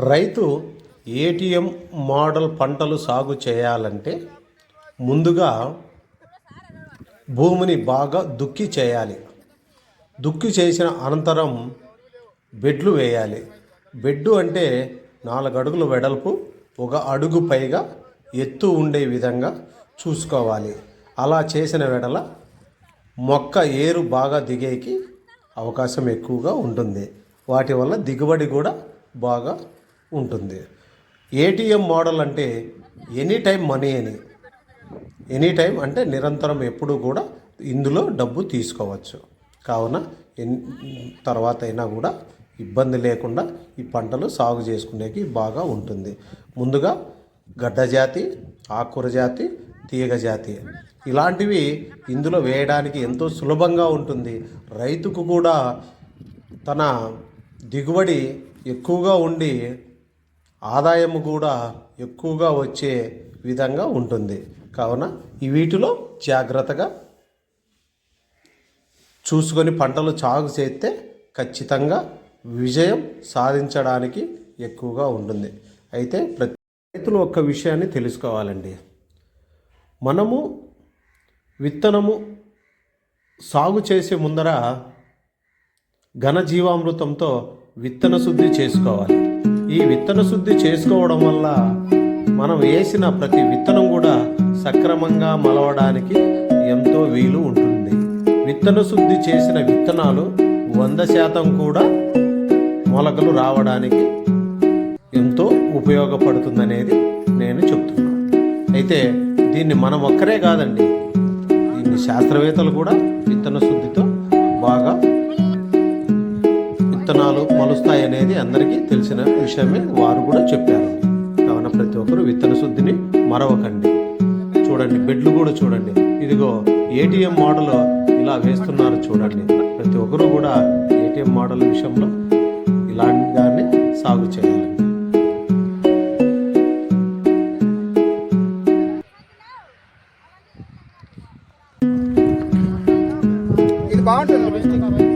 రైతు ATM model పంటలు సాగు చేయాలంటే ముందుగా భూమిని బాగా దుక్కి చేయాలి. దుక్కి చేసిన అనంతరం బెడ్లు వేయాలి. బెడ్డు అంటే నాలుగు అడుగుల వెడల్పు ఒక అడుగు పైగా ఎత్తు ఉండే విధంగా చూసుకోవాలి. అలా చేసిన వెడల మొక్క ఏరు బాగా దిగేకి అవకాశం ఎక్కువగా ఉంటుంది. వాటి వల్ల దిగుబడి కూడా బాగా ఉంటుంది. ఏటీఎం మోడల్ అంటే ఎనీ టైం మనీ అని. ఎనీ టైం అంటే నిరంతరం ఎప్పుడు కూడా ఇందులో డబ్బు తీసుకోవచ్చు. కావున ఎన్ తర్వాత అయినా కూడా ఇబ్బంది లేకుండా ఈ పంటలు సాగు చేసుకునేకి బాగా ఉంటుంది. ముందుగా గడ్డ జాతి ఆకుకూర జాతి తీగ జాతి. ఇలాంటివి ఇందులో వేయడానికి ఎంతో సులభంగా ఉంటుంది. రైతుకు కూడా తన దిగుబడి ఎక్కువగా ఉండి ఆదాయం కూడా ఎక్కువగా వచ్చే విధంగా ఉంటుంది. కావున ఈ వీటిలో జాగ్రత్తగా చూసుకొని పంటలు సాగు చేస్తే ఖచ్చితంగా విజయం సాధించడానికి ఎక్కువగా ఉంటుంది. అయితే ప్రతి రైతులు ఒక్క విషయాన్ని తెలుసుకోవాలండి. మనము విత్తనము సాగు చేసే ముందర ఘనజీవామృతంతో విత్తన శుద్ధి చేసుకోవాలి. ఈ విత్తన శుద్ధి చేసుకోవడం వల్ల మనం వేసిన ప్రతి విత్తనం కూడా సక్రమంగా మలవడానికి ఎంతో వీలు ఉంటుంది. విత్తన శుద్ధి చేసిన విత్తనాలు వంద శాతం కూడా మొలకలు రావడానికి ఎంతో ఉపయోగపడుతుందనేది నేను చెప్తున్నాను. అయితే దీన్ని మనం ఒక్కరే కాదండి దీన్ని శాస్త్రవేత్తలు కూడా విత్తన శుద్ధితో బాగా విత్తనాలు మొలుస్తాయనేది అందరికీ తెలిసిన విషయమే వారు కూడా చెప్పారు. కావున ప్రతి ఒక్కరు విత్తన శుద్ధిని మరవకండి. చూడండి బెడ్లు కూడా చూడండి. ఇదిగో ఏటీఎం మోడల్ ఇలా వేస్తున్నారు చూడండి. ప్రతి ఒక్కరు కూడా ఏటీఎం మోడల్ విషయంలో ఇలాంటి దాన్ని సాగు చేయాలి. ఇది బాగుంటుంది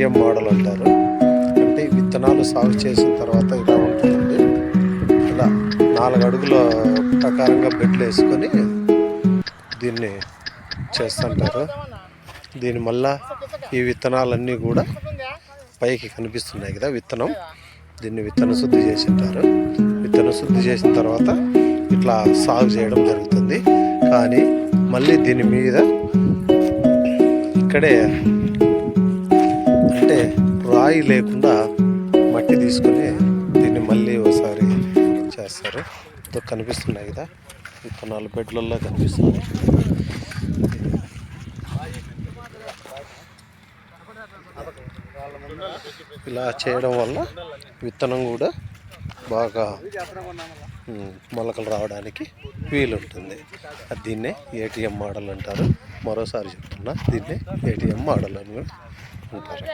ఏటీఎం మోడల్ అంటారు అంటే విత్తనాలు సాగు చేసిన తర్వాత ఇలా ఉంటుందండి? ఇలా నాలుగు అడుగుల ప్రకారంగా బెడ్లు వేసుకొని దీన్ని చేస్తుంటారు. దీని మళ్ళా ఈ విత్తనాలన్నీ కూడా పైకి కనిపిస్తున్నాయి కదా విత్తనం. దీన్ని విత్తన శుద్ధి చేసింటారు. విత్తన శుద్ధి చేసిన తర్వాత ఇట్లా సాగు చేయడం జరుగుతుంది. కానీ మళ్ళీ దీని మీద ఇక్కడే రాయి లేకుండా మట్టి తీసుకుని దీన్ని మళ్ళీ ఒకసారి చేస్తారు. ఇదో కనిపిస్తున్నాయి కదా ఇక్కడ నాలుగు బెడ్లల్లో కనిపిస్తుంది ఇలా చేయడం వల్ల విత్తనం కూడా బాగా మొలకలు రావడానికి వీలుంటుంది. దీన్నే ఏటీఎం మోడల్ అంటారు. మరోసారి చెప్తున్నా దీన్నే ఏటీఎం మోడల్ అని కూడా అంటారు.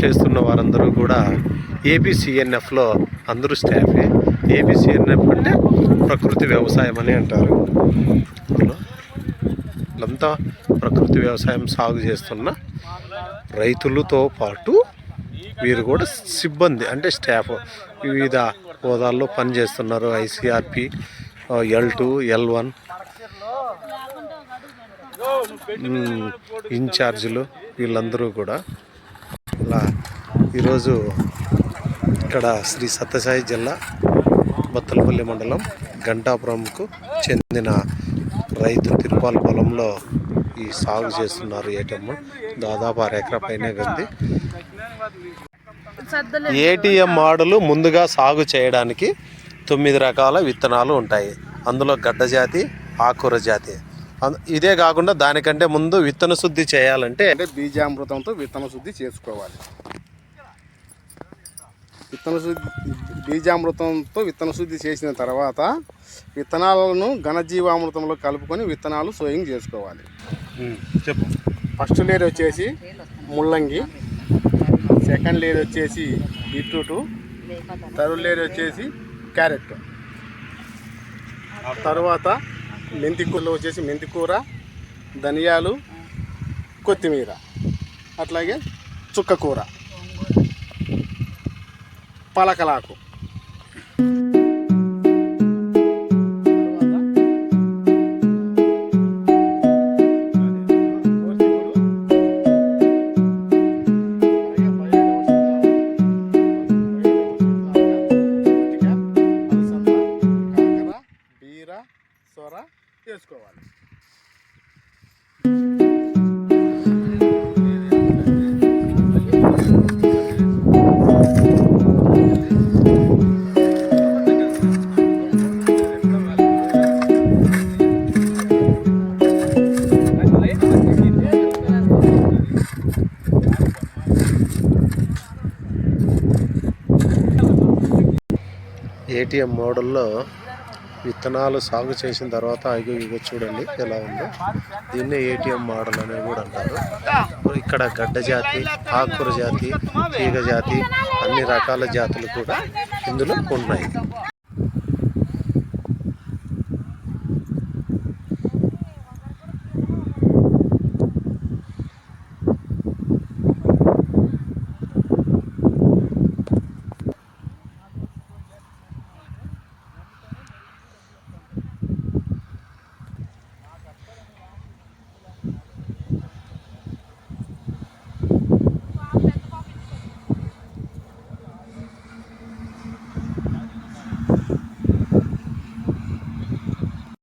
చేస్తున్న వారందరూ కూడా ఏబిసిఎన్ఎఫ్లో అందరూ స్టాఫే. ఏబిసిఎన్ఎఫ్ అంటే ప్రకృతి వ్యవసాయం అని అంటారు. అంతా వీళ్ళంతా ప్రకృతి వ్యవసాయం సాగు చేస్తున్న రైతులతో పాటు వీరు కూడా సిబ్బంది అంటే స్టాఫ్. వివిధ హోదాల్లో పనిచేస్తున్నారు. ICRP L two L one. ఇన్ఛార్జీలు వీళ్ళందరూ కూడా. వల్ల ఈరోజు ఇక్కడ శ్రీ సత్యసాయి జిల్లా బత్తలపల్లి మండలం గంటాపురంకు చెందిన రైతు తిరుపాల పొలంలో ఈ సాగు చేస్తున్నారు ఏటీఎం. దాదాపు ఆరు ఎకరా పైనే ఉంది. ఏటీఎం మాడులు ముందుగా సాగు చేయడానికి తొమ్మిది రకాల విత్తనాలు ఉంటాయి. అందులో గడ్డ జాతి ఆకుర జాతి ఇదే కాకుండా దానికంటే ముందు విత్తన శుద్ధి చేయాలంటే అంటే బీజామృతంతో విత్తన శుద్ధి చేసుకోవాలి. విత్తన శుద్ధి బీజామృతంతో విత్తన శుద్ధి చేసిన తర్వాత విత్తనాలను ఘనజీవామృతంలో కలుపుకొని విత్తనాలు సోయింగ్ చేసుకోవాలి. చెప్పు. ఫస్ట్ లేయర్ వచ్చేసి ముల్లంగి సెకండ్ లేయర్ వచ్చేసి బీట్రూట్ థర్డ్ లేయర్ వచ్చేసి క్యారెట్. తర్వాత మెంతి కూరలో వచ్చేసి మెంతి కూర ధనియాలు కొత్తిమీర అట్లాగే చుక్క కూర. పలకలాకు. సొర వేసుకోవాలి ఏటీఎం మోడల్లో విత్తనాలు సాగు చేసిన తర్వాత అయ్యో ఇగో చూడండి ఎలా ఉందో. దీన్నే ఏటీఎం మోడల్ అని కూడా అంటారు. ఇక్కడ గడ్డ జాతి ఆకుర జాతి తీగ జాతి అన్ని రకాల జాతులు కూడా ఇందులో ఉన్నాయి.